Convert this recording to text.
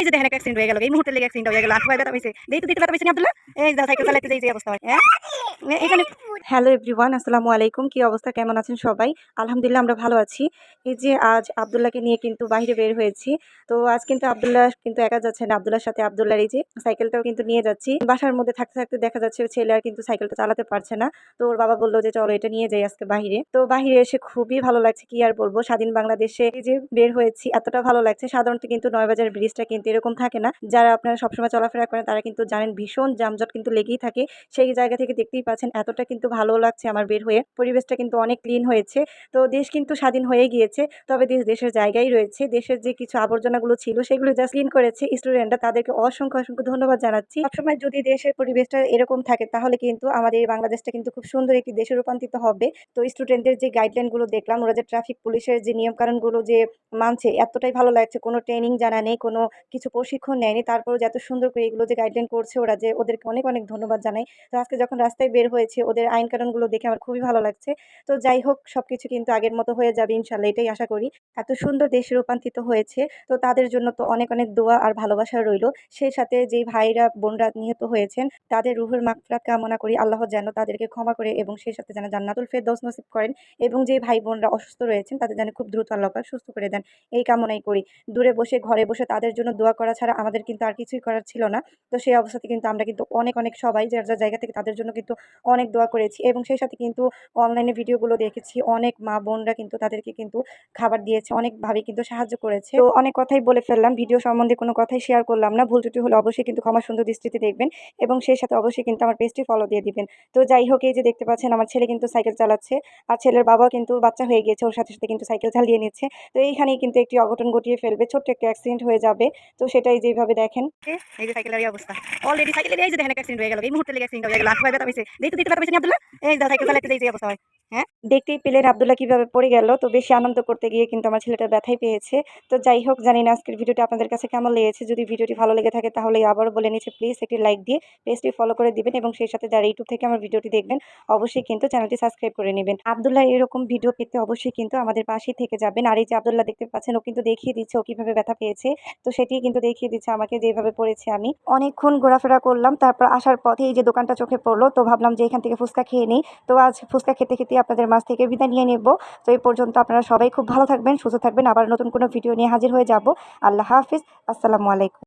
এই যে দেখেন একটা অ্যাক্সিডেন্ট হয়ে গেল, এই মুহূর্তে লেগে অ্যাক্সিডেন্ট হয়ে গেল। আঁকু ব্যথা হয়েছে দেখি তো ব্যথা হয়েছে আব্দুল্লাহ? এই সাইকেল চালাতে যে অবস্থা হয় হ্যাঁ? এখানে হ্যালো এভরিওয়ান আসসালামু আলাইকুম। কি অবস্থা? কেমন আছেন সবাই? আলহামদুলিল্লাহ আমরা ভালো আছি। এই যে আজ আব্দুল্লাহকে নিয়ে কিন্তু বাইরে বের হয়েছি। তো আজ কিন্তু আব্দুল্লাহ কিন্তু একা যাচ্ছে না। আব্দুল্লাহর সাথে আব্দুল্লাহর এই যে সাইকেলটাও কিন্তু নিয়ে যাচ্ছি। বাসার মধ্যে থাকতে থাকতে দেখা যাচ্ছে ছেলে আর কিন্তু সাইকেলটা চালাতে পারছে না। তো ওর বাবা বলল যে চলো এটা নিয়ে যাই আজকে বাইরে। তো বাইরে এসে খুবই ভালো লাগছে কি আর বলব? স্বাধীন বাংলাদেশে এই যে বের হয়েছি এতটা ভালো লাগছে। সাধারণত কিন্তু নয়বাজার ব্রিজটা কিন্তু এরকম থাকে না। যারা আপনারা সবসময় চলাফেরা করেন তারা কিন্তু জানেন ভীষণ যানজট কিন্তু লেগেই থাকে। সেই জায়গা থেকে দেখতেই পাচ্ছেন, এতটা কিন্তু ভালো লাগছে আমার বের হয়ে। পরিবেশটা কিন্তু অনেক ক্লিন হয়েছে। তো দেশ কিন্তু স্বাধীন হয়ে গিয়েছে। তবে দেশ দেশের জায়গায় রয়েছে। দেশের যে কিছু আবর্জনাগুলো ছিল, সেগুলো জাস্ট ক্লিন করেছে স্টুডেন্টরা তাদেরকে অসংখ্য অসংখ্য ধন্যবাদ জানাচ্ছি। সবসময় যদি দেশের পরিবেশটা এরকম থাকে, তাহলে কিন্তু আমাদের এই বাংলাদেশটা কিন্তু খুব সুন্দর একটি দেশে রূপান্তরিত হবে। তো স্টুডেন্টদের যে গাইডলাইনগুলো দেখলাম, ওরা যে ট্রাফিক পুলিশের যে নিয়মকানুনগুলো যে মানছে, এতটাই ভালো লাগছে। কোনো ট্রেনিং জানা নেই, কোনো কিছু প্রশিক্ষণ নেয়নি। তারপরে যে এত সুন্দর করে এগুলো যে গাইডলাইন করছে, ওরা যে ওদেরকে অনেক অনেক ধন্যবাদ জানাই। তো আজকে যখন রাস্তায় বের হয়েছে, ওদের আইন কানুনগুলো দেখে আমার খুবই ভালো লাগছে। তো যাই হোক সব কিছু কিন্তু আগের মতো হয়ে যাবে ইনশাল্লাহ, এটাই আশা করি। এত সুন্দর দেশে রূপান্তরিত হয়েছে, তো তাদের জন্য তো অনেক অনেক দোয়া আর ভালোবাসা রইল। সেই সাথে যেই ভাইরা, বোনরা নিহত হয়েছেন, তাদের রুহের মাগফিরাত কামনা করি, আল্লাহ যেন তাদেরকে ক্ষমা করে এবং সেই সাথে যেন জান্নাতুল ফেরদৌস নসিব করেন এবং যে ভাই বোনরা অসুস্থ রয়েছেন, তাদের যেন খুব দ্রুত আল্লাহ সুস্থ করে দেন। এই কামনাই করি। দূরে বসে, ঘরে বসে তাদের জন্য দোয়া করা ছাড়া আমাদের কিন্তু আর কিছুই করার ছিল না। তো সেই অবস্থাতে কিন্তু আমরা কিন্তু অনেক অনেক সবাই, যার যার জায়গা থেকে তাদের জন্য কিন্তু অনেক দোয়া করেছি এবং সেই সাথে কিন্তু অনলাইনে ভিডিওগুলো দেখেছি। অনেক মা বোনরা কিন্তু তাদেরকে কিন্তু খাবার দিয়েছে অনেকভাবে কিন্তু সাহায্য করেছে। তো অনেক কথাই বলে ফেললাম ভিডিও সম্বন্ধে কোনো কথাই শেয়ার করলাম না। ভুল ত্রুটি হলে অবশ্যই কিন্তু ক্ষমা সুন্দর দৃষ্টিতে দেখবেন এবং সেই সাথে অবশ্যই কিন্তু আমার পেজটি ফলো দিয়ে দিবেন। তো যাই হোক, এই যে দেখতে পাচ্ছেন আমার ছেলে কিন্তু সাইকেল চালাচ্ছে আর ছেলের বাবাও কিন্তু বাচ্চা হয়ে গিয়েছে, ওর সাথে সাথে কিন্তু সাইকেল চালিয়ে নিচ্ছে। তো এইখানেই কিন্তু একটি অঘটন ঘটিয়ে ফেলবে, ছোট্ট একটা অ্যাক্সিডেন্ট হয়ে যাবে। তো সেটাই যেভাবে দেখেন। এই যে সাইকেলের অবস্থা। অলরেডি সাইকেলের এই যে দেখেন অ্যাক্সিডেন্ট হয়ে গেল, এই মুহূর্তে লেগে অ্যাক্সিডেন্ট হয়ে গেল। আঁকু ব্যথা হয়েছে দেখি তো দেখতে ব্যথা হয়েছে আব্দুল্লাহ? এই দাদা সাইকেল চালাতে যে অবস্থা হয়। হ্যাঁ? দেখতেই পেলেন আব্দুল্লাহ কীভাবে পড়ে গেল। তো বেশি আনন্দ করতে গিয়ে কিন্তু আমার ছেলেটা ব্যথাই পেয়েছে। তো যাই হোক, জানি না আজকের ভিডিওটি আপনাদের কাছে কেমন লেগেছে। যদি ভিডিওটি ভালো লেগে থাকে তাহলে আবারও বলে নিচ্ছি প্লিজ একটি লাইক দিয়ে পেজটি ফলো করে দিবেন এবং সেই সাথে যারা ইউটিউব থেকে আমার ভিডিওটি দেখবেন, অবশ্যই কিন্তু চ্যানেলটি সাবস্ক্রাইব করে নেবেন। আবদুল্লাহ এরকম ভিডিও পেতে অবশ্যই কিন্তু আমাদের পাশেই থেকে যাবেন। আর এই যে আব্দুল্লাহ দেখতে পাচ্ছেন, ও কিন্তু দেখিয়ে দিচ্ছে ও কীভাবে ব্যথা পেয়েছে। তো সেটি কিন্তু দেখিয়ে দিচ্ছে আমাকে যেভাবে পড়েছে আমি। অনেকক্ষণ ঘোরাফেরা করলাম, তারপর আসার পথে এই যে দোকানটা চোখে পড়ল, তো ভাবলাম যে এখান থেকে ফুচকা খেয়ে নিই। তো আজ ফুচকা খেতে খেতে আপনাদের মাছ থেকে বিদায় নিয়ে নেব। তো এই পর্যন্ত আপনারা সবাই খুব ভালো থাকবেন, সুস্থ থাকবেন। আবার নতুন কোনো ভিডিও নিয়ে হাজির হয়ে যাব। আল্লাহ হাফিজ। আসসালামু আলাইকুম।